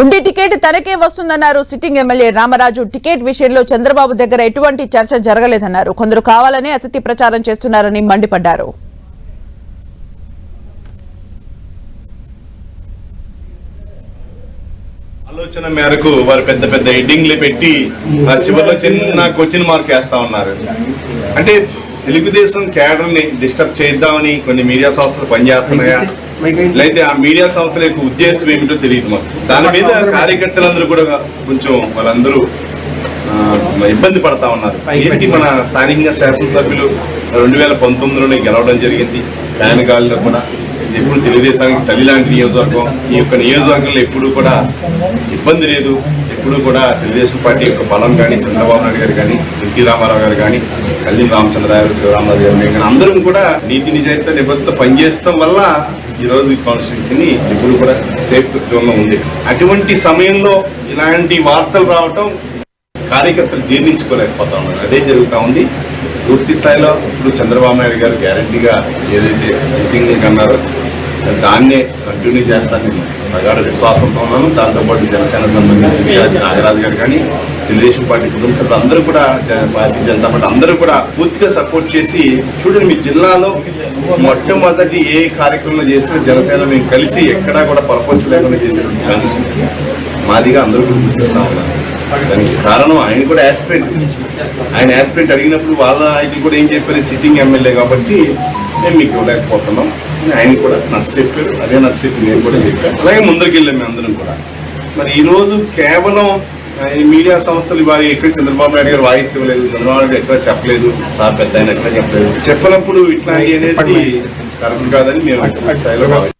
ఉండి టికెట్ తనకే వస్తుందన్నారు. సిట్టింగ్ ఎమ్మెల్యే రామరాజు టికెట్ విషయంలో చంద్రబాబు దగ్గర ఎటువంటి చర్చ జరగలేదన్నారు. కొందరు కావాలనే అసత్య ప్రచారం చేస్తున్నారని మండిపడ్డారు. ఆలోచన మేరకు వారు పెద్ద పెద్ద హెడ్డింగ్లు పెట్టి చివరిలో చిన్న క్వశ్చన్ మార్క్ వేస్తా ఉన్నారు. అంటే తెలుగుదేశం క్యాడర్ని డిస్టర్బ్ చేద్దామని కొన్ని మీడియా సంస్థలు పనిచేస్తున్నాయా? లేకపోతే ఆ మీడియా సంస్థల యొక్క ఉద్దేశం ఏమిటో తెలియదు మాకు. దాని మీద కార్యకర్తలందరూ కూడా కొంచెం వాళ్ళందరూ ఇబ్బంది పడతా ఉన్నారు. ఏంటి మన స్థానికంగా శాసనసభ్యులు రెండు వేల పంతొమ్మిదిలోనే గెలవడం జరిగింది. ఫ్యాన్ గాలిలో కూడా. ఇది ఎప్పుడు తెలుగుదేశానికి తల్లి లాంటి నియోజకవర్గం. ఈ యొక్క నియోజకవర్గంలో ఎప్పుడు కూడా ఇబ్బంది లేదు. ఎప్పుడు కూడా తెలుగుదేశం పార్టీ యొక్క బలం కానీ చంద్రబాబు నాయుడు గారు కానీ ఎన్టీ రామారావు గారు కానీ కళ్యాణ్ రామచంద్రరావు శివరామరాజు గారు కానీ అందరం కూడా నీతి నిజాయితీ నిబద్ధత పనిచేయడం వల్ల ఈ రోజు ఈ కాన్స్టిట్యున్సీని ఎప్పుడు కూడా సేఫ్ జోన్లో ఉంది. అటువంటి సమయంలో ఇలాంటి వార్తలు రావటం కార్యకర్తలు జీర్ణించుకోలేకపోతా ఉన్నారు. అదే జరుగుతూ ఉంది. పూర్తి స్థాయిలో ఇప్పుడు చంద్రబాబు నాయుడు గారు గ్యారంటీగా ఏదైతే సిట్టింగ్ అన్నారో దాన్నే కంటిన్యూ చేస్తానని ప్రగాఢ విశ్వాసంతో ఉన్నాను. దాంతోపాటు జనసేన సంబంధించి విజయాజీ నాగరాజు గారు కానీ తెలుగుదేశం పార్టీ కుటుంబ సభ్యులు అందరూ కూడా భారతీయ జనతా పార్టీ అందరూ కూడా పూర్తిగా సపోర్ట్ చేసి చూడండి మీ జిల్లాలో మొట్టమొదటి ఏ కార్యక్రమం చేసినా జనసేన మేము కలిసి ఎక్కడా కూడా పరపంచ లేకుండా చేసినటువంటి కాన్స్టిట్యూన్సీ మాదిగా అందరూ కూడా గుర్తిస్తా ఉన్నారు. దానికి కారణం ఆయన కూడా యాస్పిరెంట్ ఆయన యాస్పిరెంట్ అడిగినప్పుడు వాళ్ళ ఆయన కూడా ఏం చెప్పారు? సిట్టింగ్ ఎమ్మెల్యే కాబట్టి మేము మీకు ఇవ్వలేకపోతున్నాం. ఆయన కూడా నచ్చ చెప్పారు. అదే నచ్చ చెప్పి నేను కూడా చెప్పాను. అలాగే ముందరికి వెళ్ళాం మేము అందరం కూడా. మరి ఈ రోజు కేవలం మీడియా సంస్థలు ఇవాళ ఎక్కడ చంద్రబాబు నాయుడు గారు వాయిస్ ఇవ్వలేదు చంద్రబాబు నాయుడు ఎక్కడ చెప్పలేదు సార్ పెద్ద ఆయన ఎక్కడ చెప్పలేదు. చెప్పినప్పుడు ఇట్లా అనేది కరెక్ట్ కాదని మేము.